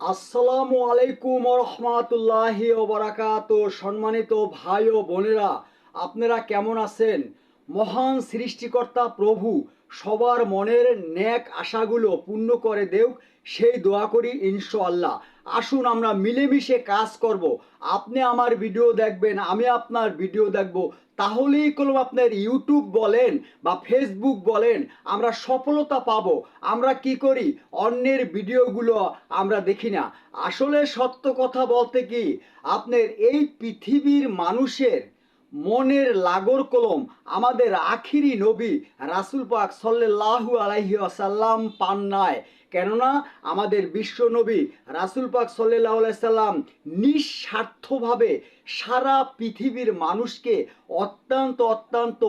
আসসালামু আলাইকুম রহমাতুল্লাহি ওবরাকাত সম্মানিত ভাই ও বোনেরা, আপনারা কেমন আছেন? মহান সৃষ্টিকর্তা প্রভু সবার মনের ন্যাক আশাগুলো পূর্ণ করে দেউক, সেই দোয়া করি ইনশাআল্লাহ। আসুন আমরা মিলেমিশে কাজ করব। আপনি আমার ভিডিও দেখবেন, আমি আপনার ভিডিও দেখব। তাহলেই কোনো আপনার ইউটিউব বলেন বা ফেসবুক বলেন, আমরা সফলতা পাবো। আমরা কি করি? অন্যের ভিডিওগুলো আমরা দেখি না। আসলে সত্য কথা বলতে কি? আপনার এই পৃথিবীর মানুষের মনের লাগর কলম আমাদের আখিরি নবী রাসুল পাক সাল্লাহু আলাইহি আসাল্লাম পান্নায় কেননা আমাদের বিশ্ব নবী রাসুল পাক সাল্লাম নিঃস্বার্থভাবে সারা পৃথিবীর মানুষকে অত্যন্ত অত্যন্ত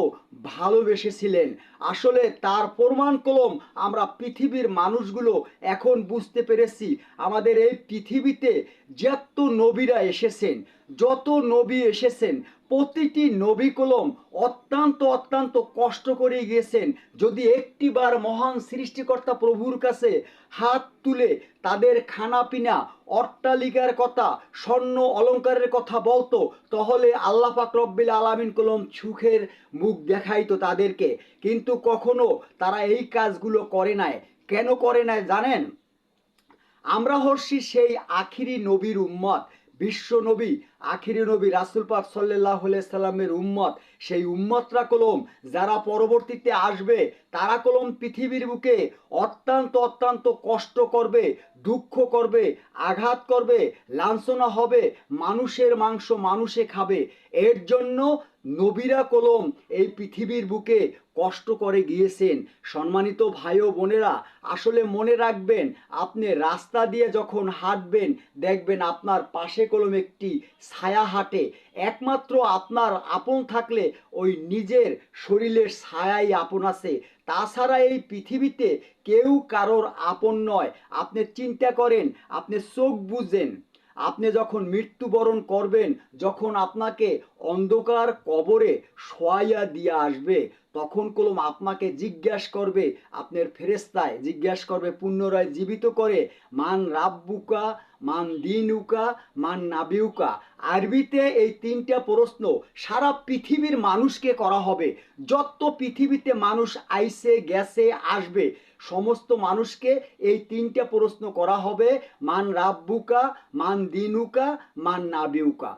ভালোবেসেছিলেন। আসলে তার প্রমাণ কলম আমরা পৃথিবীর মানুষগুলো এখন বুঝতে পেরেছি। আমাদের এই পৃথিবীতে যত নবীরা এসেছেন, যত নবী এসেছেন, প্রতিটি নবী কলম অত্যন্ত অত্যন্ত কষ্ট করে গিয়েছেন। যদি একটিবার মহান সৃষ্টিকর্তা প্রভুর কাছে হাত তুলে তাদের খানাপিনা, অট্টালিকার কথা, স্বর্ণ অলঙ্কারের কথা বলতো, তাহলে আল্লাহ পাক রব্বিল আলামিন কলম সুখের মুখ দেখাইতো তাদেরকে। কিন্তু কখনো তারা এই কাজগুলো করে নাই। কেন করে নাই জানেন? আমরা হর্ষি সেই আখিরি নবীর উম্মত। বিশ্ব নবী, আখিরি নবী রাসুল পাক সাল্লাহ সাল্লামের উম্মত। সেই উম্মতরা কলম যারা পরবর্তীতে আসবে, তারা কলম পৃথিবীর বুকে অত্যন্ত অত্যন্ত কষ্ট করবে, দুঃখ করবে, আঘাত করবে, লাঞ্ছনা হবে, মানুষের মাংস মানুষে খাবে। এর জন্য নবীরা কলম এই পৃথিবীর বুকে কষ্ট করে গিয়েছেন। সম্মানিত ভাই ও বোনেরা, আসলে মনে রাখবেন, আপনি রাস্তা দিয়ে যখন হাঁটবেন, দেখবেন আপনার পাশে কলম একটি ছায়া হাঁটে। একমাত্র আপনার আপন থাকলে ওই নিজের শরীরের ছায়াই আপন আছে। তাছাড়া এই পৃথিবীতে কেউ কারোর আপন নয়। আপনি চিন্তা করেন, আপনি চোখ বুঝেন। আপনি যখন মৃত্যুবরণ করবেন, যখন আপনাকে অন্ধকার কবরে শোয়াইয়া দিয়ে আসবে, তখন কলম আপনাকে জিজ্ঞাস করবে, আপনার ফেরেস্তায় জিজ্ঞাস করবে, পুনরায় জীবিত করে, মান রাব্বুকা মান দিনুকা, মান নাবিউকা। আরবিতে এই তিনটা প্রশ্ন সারা পৃথিবীর মানুষকে করা হবে। যত পৃথিবীতে মানুষ আইসে, গেছে, আসবে, সমস্ত মানুষকে এই তিনটা প্রশ্ন করা হবে। মান রাব্বুকা, মান দিনুকা, মান নাবিউকা।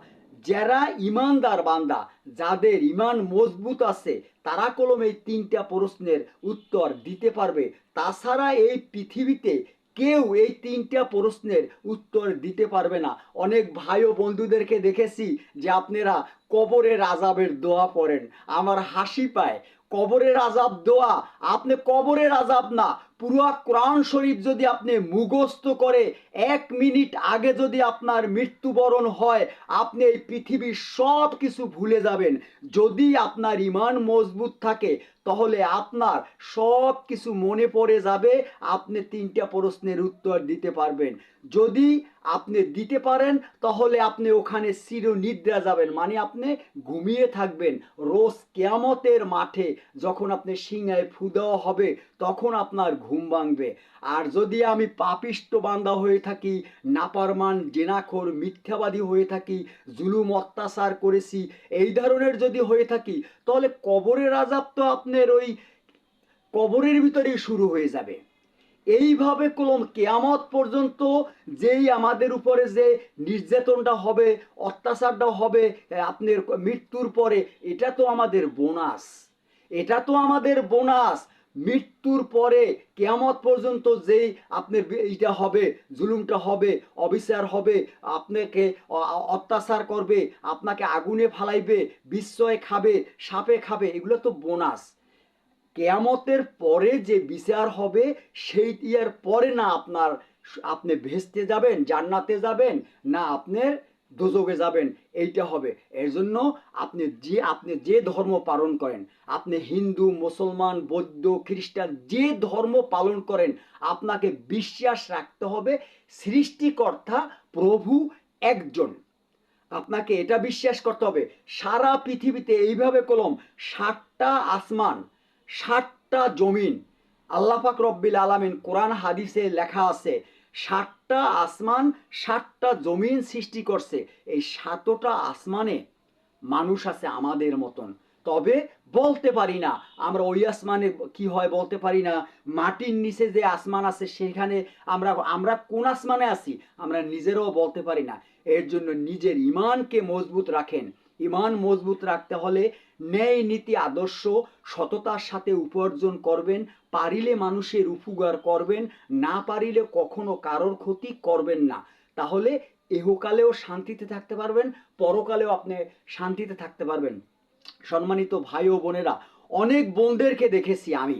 যারা ইমানদার বান্দা, যাদের ইমান মজবুত আছে, তারা কলম এই তিনটা প্রশ্নের উত্তর দিতে পারবে। তাছাড়া এই পৃথিবীতে কেউ এই তিনটা প্রশ্নের উত্তর দিতে পারবে না। অনেক ভাই ও বন্ধুদেরকে দেখেছি যে আপনারা কবরের আজাবের দোয়া পড়েন। আমার হাসি পায়, কবরের আজাব দোয়া। আপনি কবরের আজাব না, পুরো কোরআন শরীফ যদি আপনি মুখস্থ করে, এক মিনিট আগে যদি আপনার মৃত্যুবরণ হয়, আপনি এই পৃথিবীর সব কিছু ভুলে যাবেন। যদি আপনার ইমান মজবুত থাকে তাহলে আপনার সব কিছু মনে পড়ে যাবে, আপনি তিনটা প্রশ্নের উত্তর দিতে পারবেন। যদি আপনি দিতে পারেন, তাহলে আপনি ওখানে চির নিদ্রা যাবেন মানে আপনি ঘুমিয়ে থাকবেন। রোজ কেয়ামতের মাঠে যখন আপনি সিংহায় ফু দেওয়া হবে, তখন আপনার ঘুম ভাঙবে। আর যদি আমি পাপিষ্ট বান্দা হয়ে থাকি নাপারমান জেনাখোর, মিথ্যাবাদী হয়ে থাকি, জুলুম, অত্যাচার করেছি, এই ধরনের যদি হয়ে থাকি, তাহলে কবরের আজাব তো আপনার ওই কবরের ভিতরেই শুরু হয়ে যাবে। এইভাবে কলম কেয়ামত পর্যন্ত যেই আমাদের উপরে যে নির্যাতনটা হবে, অত্যাচারটা হবে আপনার মৃত্যুর পরে, এটা তো আমাদের বোনাস। এটা তো আমাদের বোনাস। মৃত্যুর পরে কেয়ামত পর্যন্ত যেই আপনার এইটা হবে, জুলুমটা হবে, অবিচার হবে, আপনাকে অত্যাচার করবে, আপনাকে আগুনে ফালাইবে, বিস্ময় খাবে, সাপে খাবে, এগুলো তো বোনাস। কেয়ামতের পরে যে বিচার হবে সেই ইয়ার পরে না আপনার আপনি ভেস্তে যাবেন, জান্নাতে যাবেন, না আপনার দোজকে যাবেন। এইটা হবে। এর জন্য আপনি যে আপনি যে ধর্ম পালন করেন, আপনি হিন্দু, মুসলমান, বৌদ্ধ, খ্রিস্টান, যে ধর্ম পালন করেন, আপনাকে বিশ্বাস রাখতে হবে, সৃষ্টিকর্তা প্রভু একজন। আপনাকে এটা বিশ্বাস করতে হবে। সারা পৃথিবীতে এইভাবে কলম ষাটটা আসমান ষাটটা জমিন আল্লাপাক রব্বিল আলামিন কোরআন হাদিসে লেখা আছে সাতটা আসমান সাতটা জমিন সৃষ্টি করছে। এই সাতটা আসমানে মানুষ আছে আমাদের মতন। তবে বলতে পারি না, আমরা ওই আসমানে কি হয় বলতে পারি না। মাটির নিচে যে আসমান আছে, সেখানে আমরা আমরা কোন আসমানে আছি, আমরা নিজেরাও বলতে পারি না। এর জন্য নিজের ইমানকে মজবুত রাখেন। ইমান মজবুত রাখতে হলে ন্যায় নীতি, আদর্শ, সততার সাথে উপার্জন করবেন, পারিলে মানুষের উপকার করবেন, না পারিলে কখনো কারোর ক্ষতি করবেন না। তাহলে এহকালেও শান্তিতে থাকতে পারবেন, পরকালেও আপনি শান্তিতে থাকতে পারবেন। সম্মানিত ভাই ও বোনেরা, অনেক বোনদেরকে দেখেছি আমি।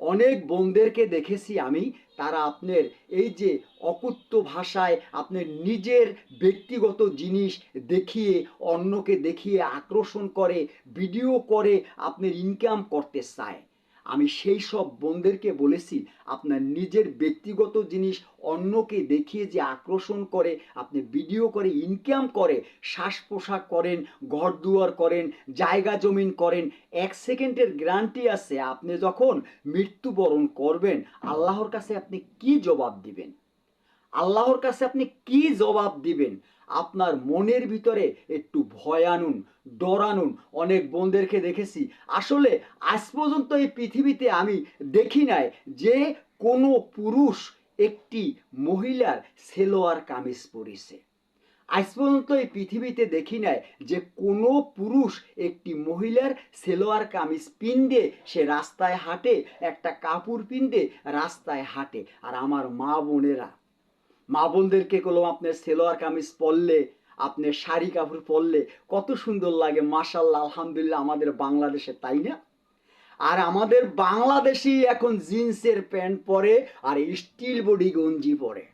অনেক বোনদেরকে দেখেছি আমি, তারা আপনার এই যে অকুত্ত ভাষায় আপনার নিজের ব্যক্তিগত জিনিস দেখিয়ে, অন্যকে দেখিয়ে আকর্ষণ করে ভিডিও করে আপনার ইনকাম করতে চায়। আমি সেই সব বোনদেরকে বলেছি, আপনার নিজের ব্যক্তিগত জিনিস অন্যকে দেখিয়ে যে আকর্ষণ করে, আপনি ভিডিও করে ইনকাম করে শ্বাস পোশাক করেন ঘর দুয়ার করেন, জায়গা জমিন করেন, এক সেকেন্ডের গ্যারান্টি আছে, আপনি যখন মৃত্যুবরণ করবেন, আল্লাহর কাছে আপনি কি জবাব দিবেন? আল্লাহর কাছে আপনি কি জবাব দিবেন? আপনার মনের ভিতরে একটু ভয় আনুন, ডর আনুন। অনেক বোনদেরকে দেখেছি। আসলে আজ পর্যন্ত এই পৃথিবীতে আমি দেখি নাই যে কোনো পুরুষ একটি মহিলার সেলোয়ার কামিজ পরেছে। আজ পর্যন্ত এই পৃথিবীতে দেখি নাই যে কোনো পুরুষ একটি মহিলার সেলোয়ার কামিজ পিন্দে সে রাস্তায় হাঁটে, একটা কাপড় পিন্দে রাস্তায় হাঁটে। আর আমার মা বোনেরা মা বোনদেরকে কলম আপনার সেলোয়ার কামিজ পরলে, আপনার শাড়ি কাপড় পরলে কত সুন্দর লাগে। মাশাল্লাহ আলহামদুলিল্লাহ আমাদের বাংলাদেশে, তাই না? আর আমাদের বাংলাদেশি এখন জিন্সের প্যান্ট পরে আর স্টিল বডি গঞ্জি পরে।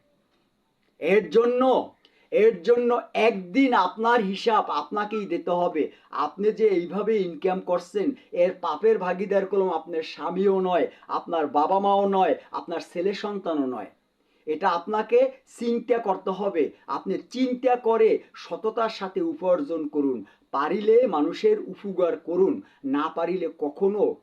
এর জন্য এর জন্য একদিন আপনার হিসাব আপনাকেই দিতে হবে। আপনি যে এইভাবে ইনকাম করছেন, এর পাপের ভাগিদার কলম আপনার স্বামীও নয়, আপনার বাবা মাও নয়, আপনার ছেলে সন্তানও নয়। এটা আপনাকে চিন্তা করতে হবে। আপনি চিন্তা করে সততার সাথে উপার্জন করুন। পারিলে মানুষের উপকার করুন, না পারিলে কখনো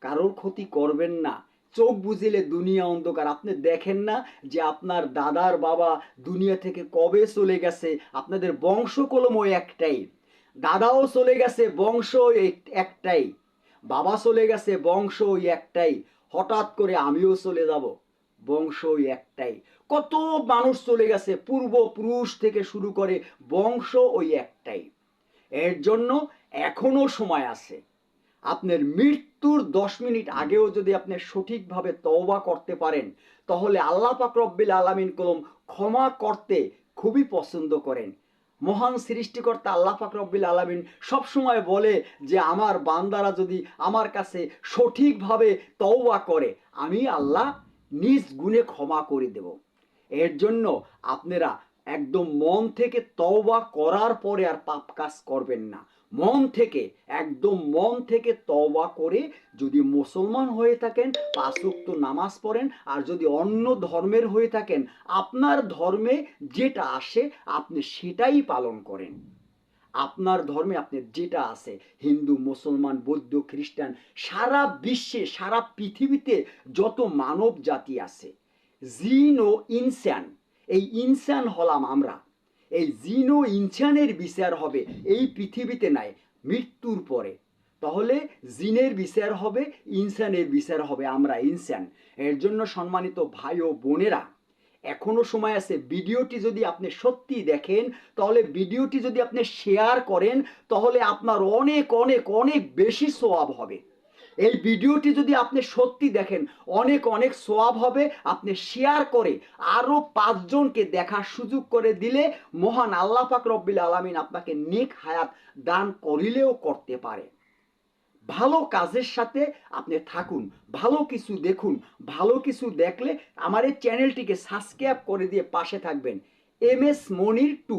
কারোর ক্ষতি করবেন না। চোখ বুঝিলে দুনিয়া অন্ধকার। আপনি দেখেন না যে আপনার দাদার বাবা দুনিয়া থেকে কবে চলে গেছে? আপনাদের বংশকলম ওই একটাই। দাদাও চলে গেছে বংশ একটাই। বাবা চলে গেছে বংশ ওই একটাই। হঠাৎ করে আমিও চলে যাব। বংশ একটাই। কত মানুষ চলে গেছে, পূর্বপুরুষ থেকে শুরু করে বংশ ওই একটাই। এর জন্য এখনও সময় আছে। আপনার মৃত্যুর দশ মিনিট আগেও যদি আপনি সঠিকভাবে তওবা করতে পারেন, তাহলে আল্লাহ পাক রব্বিল আলামিন কলম ক্ষমা করতে খুবই পছন্দ করেন। মহান সৃষ্টিকর্তা আল্লাহ পাক রব্বিল আলামিন সবসময় বলে যে, আমার বান্দারা যদি আমার কাছে সঠিকভাবে তওবা করে, আমি আল্লাহ নিজ গুণে ক্ষমা করে দেব। এর জন্য আপনারা একদম মন থেকে তওবা করার পরে আর পাপ কাজ করবেন না। মন থেকে, একদম মন থেকে তওবা করে যদি মুসলমান হয়ে থাকেন পাঁচুক্ত নামাজ পড়েন, আর যদি অন্য ধর্মের হয়ে থাকেন, আপনার ধর্মে যেটা আসে, আপনি সেটাই পালন করেন। আপনার ধর্মে আপনি যেটা আছে, হিন্দু, মুসলমান, বৌদ্ধ, খ্রিস্টান, সারা বিশ্বে, সারা পৃথিবীতে যত মানব জাতি আছে, জিন ও ইনসান, এই ইনসান হলাম আমরা। এই জিন ও ইনসানের বিচার হবে এই পৃথিবীতে নাই, মৃত্যুর পরে। তাহলে জিনের বিচার হবে, ইনসানের বিচার হবে, আমরা ইনসান। এর জন্য সম্মানিত ভাই ও বোনেরা এখনও সময় আছে, ভিডিওটি যদি আপনি সত্যি দেখেন, তাহলে ভিডিওটি যদি আপনি শেয়ার করেন, তাহলে আপনার অনেক অনেক অনেক বেশি সোয়াব হবে। এই ভিডিওটি যদি আপনি সত্যি দেখেন, অনেক অনেক সোয়াব হবে, আপনি শেয়ার করে আরও পাঁচজনকে দেখার সুযোগ করে দিলে মহান আল্লাহ পাক রব্বিল আলামিন আপনাকে নেক হায়াত দান করিলেও করতে পারে। ভালো কাজের সাথে আপনি থাকুন, ভালো কিছু দেখুন, ভালো কিছু দেখলে আমার এই চ্যানেলটিকে সাবস্ক্রাইব করে দিয়ে পাশে থাকবেন। M S Monir two.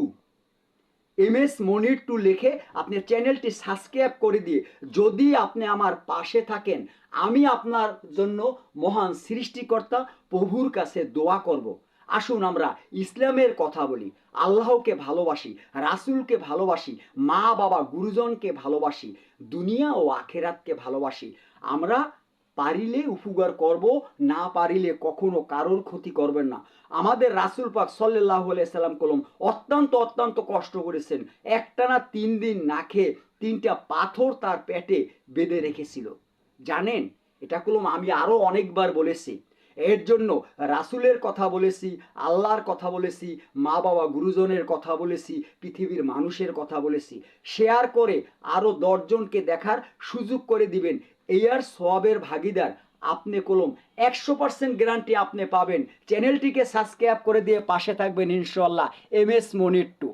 M S Monir two লিখে আপনি চ্যানেলটি সাবস্ক্রাইব করে দিয়ে যদি আপনি আমার পাশে থাকেন, আমি আপনার জন্য মহান সৃষ্টিকর্তা প্রভুর কাছে দোয়া করব। আসুন আমরা ইসলামের কথা বলি, আল্লাহকে ভালোবাসি, রাসূলকে ভালোবাসি, মা, বাবা, গুরুজনকে ভালোবাসি, দুনিয়া ও আখেরাতকে ভালোবাসি। আমরা পারিলে উপকার করব, না পারিলে কখনো কারোর ক্ষতি করবেন না। আমাদের রাসুল পাক সাল্লাহ সাল্লাম কলম অত্যন্ত অত্যন্ত কষ্ট করেছেন। একটানা তিন দিন না খেয়ে তিনটা পাথর তার পেটে বেঁধে রেখেছিল। জানেন? এটা কলম আমি আরও অনেকবার বলেছি। এর জন্য রাসুলের কথা বলেছি, আল্লাহর কথা বলেছি মা বাবা গুরুজনের কথা বলেছি, পৃথিবীর মানুষের কথা বলেছি। শেয়ার করে আরও দশজনকে দেখার সুযোগ করে দিবেন। এই আর সবের ভাগিদার আপনি কলম। একশো পার্সেন্ট গ্যারান্টি আপনি পাবেন। চ্যানেলটিকে সাবস্ক্রাইব করে দিয়ে পাশে থাকবেন ইনশাল্লাহ এম এস মনির টু।